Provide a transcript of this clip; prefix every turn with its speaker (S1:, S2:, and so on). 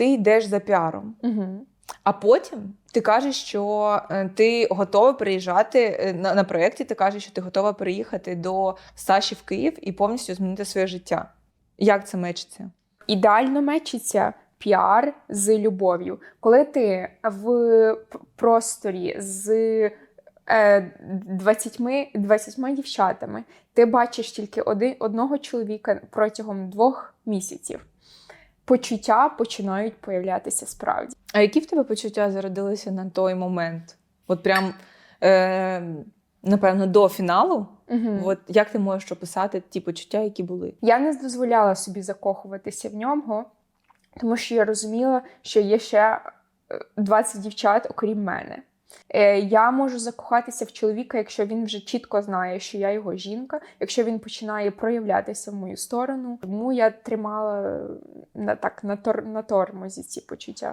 S1: ти йдеш за піаром.
S2: Угу.
S1: А потім ти кажеш, що е, ти готова приїжджати е, на, на проєкті, ти кажеш, що ти готова приїхати до Саші в Київ і повністю змінити своє життя. Як це мечиться?
S2: Ідеально мечиться піар з любов'ю. Коли ти в просторі з е, 20, 20 дівчатами, ти бачиш тільки один, одного чоловіка протягом двох місяців. Почуття починають появлятися справді.
S1: А які в тебе почуття зародилися на той момент? От прям, е, напевно, до фіналу.
S2: Угу.
S1: От як ти можеш описати ті почуття, які були?
S2: Я не дозволяла собі закохуватися в нього, тому що я розуміла, що є ще е, 20 дівчат, окрім мене. Е, Я можу закохатися в чоловіка, якщо він вже чітко знає, що я його жінка, якщо він починає проявлятися в мою сторону. Тому я тримала е, на так на тор на тормозі ці почуття.